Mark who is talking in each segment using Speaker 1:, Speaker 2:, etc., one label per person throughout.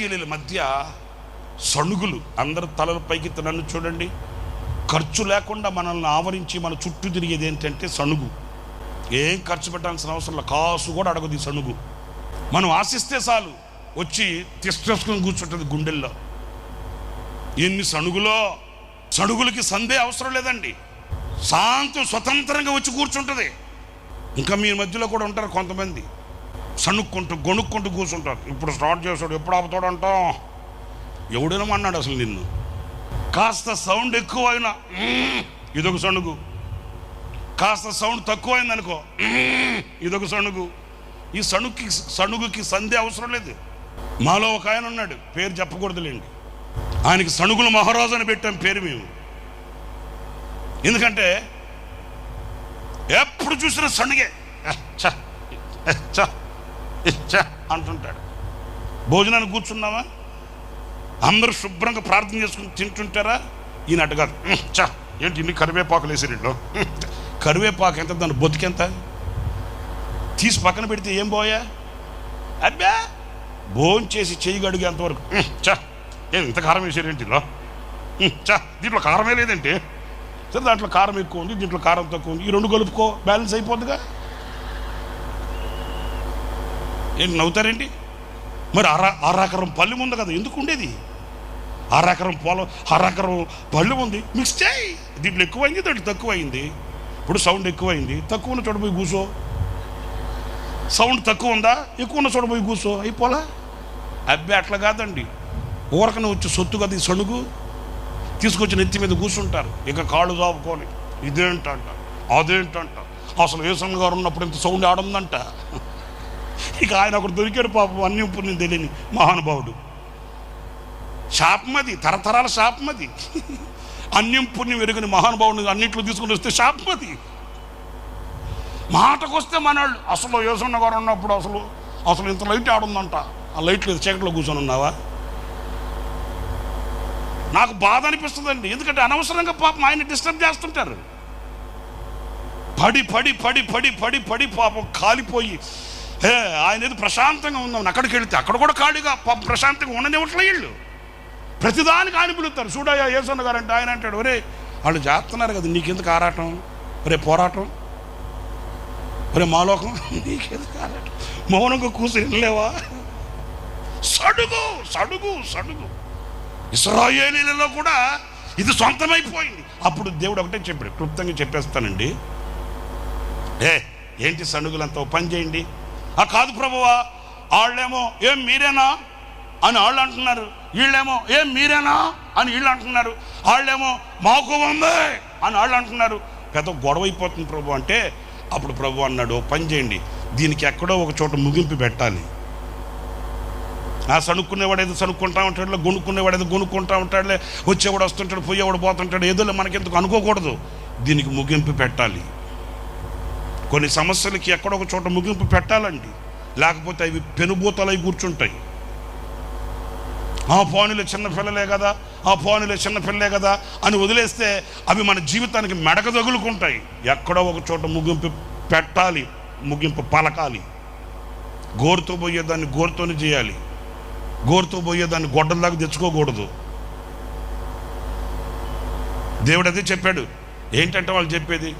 Speaker 1: ఇస్రాయేలీల మధ్య సణుగులు. అందరు తలల పైకి నన్ను చూడండి. ఖర్చు లేకుండా మనల్ని ఆవరించి మన చుట్టూ తిరిగేది ఏంటంటే సణుగు. ఏం ఖర్చు పెట్టాల్సిన అవసరం లేదు. కాసు కూడా అడగదు ఈ సణుగు. మనం ఆశిస్తే చాలు. వచ్చి తీసుకొని కూర్చుంటుంది గుండెల్లో. ఎన్ని సణుగులో సణుగులకి సందే అవసరం లేదండి. శాంతం స్వతంత్రంగా వచ్చి కూర్చుంటుంది. ఇంకా మీ మధ్యలో కూడా ఉంటారు కొంతమంది. సణుక్కుంటూ గొణుక్కుంటూ కూర్చుంటారు. ఇప్పుడు స్టార్ట్ చేస్తాడు ఎప్పుడు ఆపుతాడు అంటాం ఎవడైనా అన్నాడు అసలు నిన్ను. కాస్త సౌండ్ ఎక్కువ అయినా ఇదొక సణుగు కాస్త సౌండ్ తక్కువ అయిందనుకో ఇదొక సణుగు ఈ సణుకి సణుగుకి సంధి అవసరం లేదు. మాలో ఒక ఆయన ఉన్నాడు పేరు చెప్పకూడదులేండి. ఆయనకి సణుగుల మహారాజు అని పెట్టాం పేరు మేము. ఎందుకంటే ఎప్పుడు చూసినా సణుగే. చ ఏ, అంటుంటాడు. భోజనానికి కూర్చున్నావా? అందరూ శుభ్రంగా ప్రార్థన చేసుకుని తింటుంటారా? ఈయన అటు కాదు చా ఏంటి ఇన్ని కరివేపాకులు వేసిరిలో కరివేపాకు ఎంత? దాని బొతికెంత తీసి పక్కన పెడితే ఏం పోయా? అబ్బా భోజనం చేసి చెయ్యి గడిగేంతవరకు చా ఏం ఇంత కారం వేసారేంటి ఏంటిలో చా దీంట్లో కారమే లేదంటే? సరే దాంట్లో కారం ఎక్కువ ఉంది దీంట్లో కారం తక్కువ ఉంది. ఈ రెండు కలుపుకో బ్యాలెన్స్ అయిపోద్దిగా. ఏంటి నవ్వుతారండి మరి అర అరాకరం పళ్ళు ఉంది కదా ఎందుకు ఉండేది? అరాకరం పొలం అరాకరం పళ్ళు ఉంది. మిక్స్ చేయి. దీంట్లో ఎక్కువైంది దాంట్లో తక్కువైంది. ఇప్పుడు సౌండ్ ఎక్కువైంది. తక్కువ ఉన్న చోట పోయి కూసో. సౌండ్ తక్కువ ఉందా? ఎక్కువ ఉన్న చోట పోయి కూసో. అయిపోలా అబ్బే అట్లా కాదండి. ఊరకన వచ్చి సొత్తు కదా ఈ సణుగు. తీసుకొచ్చి నెత్తి మీద కూర్చుంటారు ఇక కాళ్ళు దాపుకొని ఇదేంటంట? అదేంటంట? అసలు ఏసన్ గారు ఉన్నప్పుడు ఇంత సౌండ్ ఆడుందంట? ఇక ఆయన ఒకడు దొరికాడు పాపం అన్ని పుణ్యం తెలియని మహానుభావుడు. శాపమది తరతరాల శాపమది. అన్యం పుణ్యం ఎరుగని మహానుభావుని అన్నింటిలో తీసుకుని వస్తే శాపమది. మాటకొస్తే మనవాళ్ళు అసలు వేసున్న గారు ఉన్నప్పుడు అసలు అసలు ఇంత లైట్ ఆడుందంట. ఆ లైట్ లేదు చీకట్లో కూర్చొని ఉన్నావా? నాకు బాధ అనిపిస్తుందండి. ఎందుకంటే అనవసరంగా పాపం ఆయన డిస్టర్బ్ చేస్తుంటారు. పడి పడి పడి పడి పడి పడి పాపం కాలిపోయి ఏ ఆయన ఏదో ప్రశాంతంగా ఉందాం అక్కడికి వెళ్తే అక్కడ కూడా ఖాళీగా ప్రశాంతంగా ఉండనివ్వట్లే వీళ్ళు. ప్రతిదానికి ఆయన పిలుస్తారు. చూడయ్యా ఏసన్న గారు అంటే ఆయన అంటాడు ఒరే వాళ్ళు చేస్తున్నారు కదా నీకెందుకు ఆరాటం? ఒరే పోరాటం? ఒరే మాలోకం నీకెందుకు ఆరాటం? మౌనంగా కూర్చొని లేవా సడుగు సడుగు సడుగు. ఇస్రాయేలీలలో కూడా ఇది సొంతమైపోయింది. అప్పుడు దేవుడు ఒకటే చెప్పాడు క్లుప్తంగా చెప్పేస్తానండి. ఏ ఏంటి సణుగులంతా పని చేయండి. ఆ కాదు ప్రభువా వాళ్ళేమో ఏం మీరేనా? అని వాళ్ళు అంటున్నారు. వీళ్ళేమో ఏం మీరేనా? అని వీళ్ళు అంటున్నారు. వాళ్ళేమో మాకు ఉంది అని వాళ్ళు అంటున్నారు. పెద్ద గొడవ అయిపోతుంది ప్రభు అంటే అప్పుడు ప్రభు అన్నాడు "ఓ పని చేయండి దీనికి ఎక్కడో ఒక చోట ముగింపు పెట్టాలి. ఆ సణుక్కునేవాడు ఏదో సణుక్కుంటా ఉంటాడులే గొనుక్కునేవాడు ఏదో గొనుక్కుంటా ఉంటాడులే వచ్చేవాడు వస్తుంటాడు పోయేవాడు పోతుంటాడు ఏదోలే మనకెందుకు అనుకోకూడదు. దీనికి ముగింపు పెట్టాలి. కొన్ని సమస్యలకి ఎక్కడో ఒక చోట ముగింపు పెట్టాలండి. లేకపోతే అవి పెనుభూతలై కూర్చుంటాయి. ఆ పోనీలో చిన్న పిల్లలే కదా ఆ పోనీలో చిన్న పిల్లలే కదా అని వదిలేస్తే అవి మన జీవితానికి మెడక తగులుకుంటాయి. ఎక్కడో ఒక చోట ముగింపు పెట్టాలి ముగింపు పలకాలి. గోరుతో పోయేదాన్ని గోరుతోనే చేయాలి. గోరుతో పోయేదాన్ని గొడ్డల్లాగా తెచ్చుకోకూడదు. దేవుడు అదే చెప్పాడు. ఏంటంటే వాళ్ళు చెప్పేది?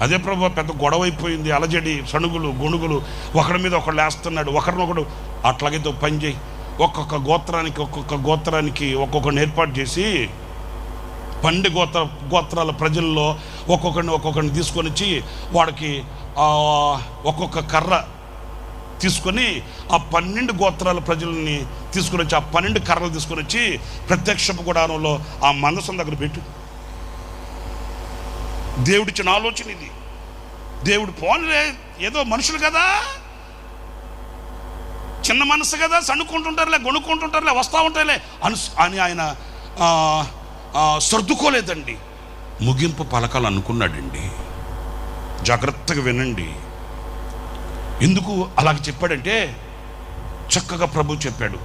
Speaker 1: అదే ప్రభు పెద్ద గొడవ అయిపోయింది. అలజడి సణుగులు గొణుగులు. ఒకరి మీద ఒకడు లేస్తున్నాడు. ఒకరినొకడు అట్లాగైతే పని చేయి. ఒక్కొక్క గోత్రానికి ఒక్కొక్క గోత్రానికి ఒక్కొక్కరిని ఏర్పాటు చేసి పండి గోత్ర గోత్రాల ప్రజల్లో ఒక్కొక్కరిని ఒక్కొక్కరిని తీసుకొని వచ్చి వాడికి ఒక్కొక్క కర్ర తీసుకొని ఆ పన్నెండు గోత్రాల ప్రజల్ని తీసుకొని వచ్చి ఆ పన్నెండు కర్రలు తీసుకొని వచ్చి ప్రత్యక్ష గుడారంలో ఆ మందసం దగ్గర పెట్టు. దేవుడిచ్చిన ఆలోచన ఇది. దేవుడు పోన్లే ఏదో మనుషులు కదా. చిన్న మనసు కదా సణుకుంటుంటారులే గొనుక్కుంటుంటారులే వస్తూ ఉంటారులే అను అని ఆయన సర్దుకోలేదండి. ముగింపు పలకాలు అనుకున్నాడండి. జాగ్రత్తగా వినండి. ఎందుకు అలాగ చెప్పాడంటే చక్కగా ప్రభు చెప్పాడు.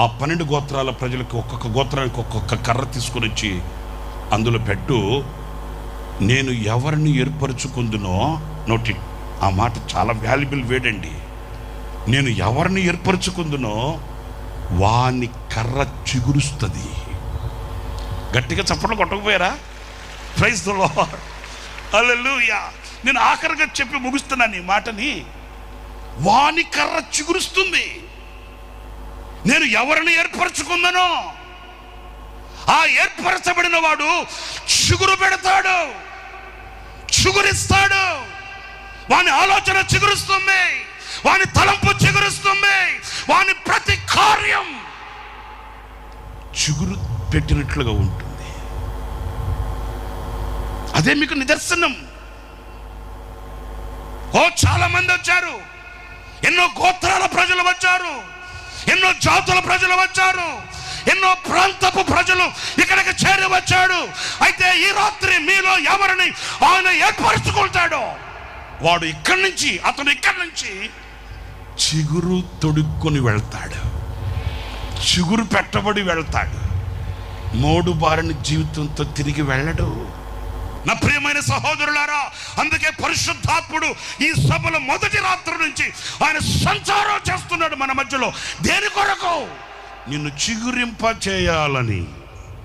Speaker 1: ఆ పన్నెండు గోత్రాల ప్రజలకు ఒక్కొక్క గోత్రానికి ఒక్కొక్క కర్ర తీసుకొని వచ్చి అందులో పెట్టు నేను ఎవరిని ఏర్పరచుకుందునో నోటి ఆ మాట చాలా వాల్యుబుల్ వేడండి నేను ఎవరిని ఏర్పరచుకుందునో వాని కర్ర చిగురుస్తుంది. గట్టిగా చప్పట్లు కొట్టకపోయారా? ప్రైజ్ అల్లెలుయా నేను ఆఖరిగా చెప్పి ముగుస్తున్నాను ఈ మాటని. వాని కర్ర చిగురుస్తుంది. నేను ఎవరిని ఏర్పరచుకుందనో ఆ ఏర్పరచబడిన వాడు చిగురు పెడతాడు చిగురిస్తాడు. వాని ఆలోచన చిగురుస్తుంది వాని తలంపు చిగురుస్తుంది వాని ప్రతి కార్యం చిగురు పెట్టినట్లుగా ఉంటుంది. అదే మీకు నిదర్శనం. ఓ చాలా మంది వచ్చారు. ఎన్నో గోత్రాల ప్రజలు వచ్చారు. ఎన్నో జాతుల ప్రజలు వచ్చారు. ఎన్నో ప్రాంతపు ప్రజలు ఇక్కడికి చేరి వచ్చాడు. అయితే ఈ రాత్రి మీలో ఎవరిని ఆయన ఏర్పరచుకుంటాడో? వాడు ఇక్కడి నుంచి అతను ఇక్కడి నుంచి చిగురు తొడుక్కొని వెళ్తాడు. చిగురు పెట్టబడి వెళ్తాడు. మోడు బారిన జీవితంతో తిరిగి వెళ్ళడు. నా ప్రియమైన సహోదరులారా అందుకే పరిశుద్ధాత్ముడు ఈ సభలో మొదటి రాత్రి నుంచి ఆయన సంచారం చేస్తున్నాడు మన మధ్యలో. దేని కొరకు? నిన్ను చిగురింప చేయాలని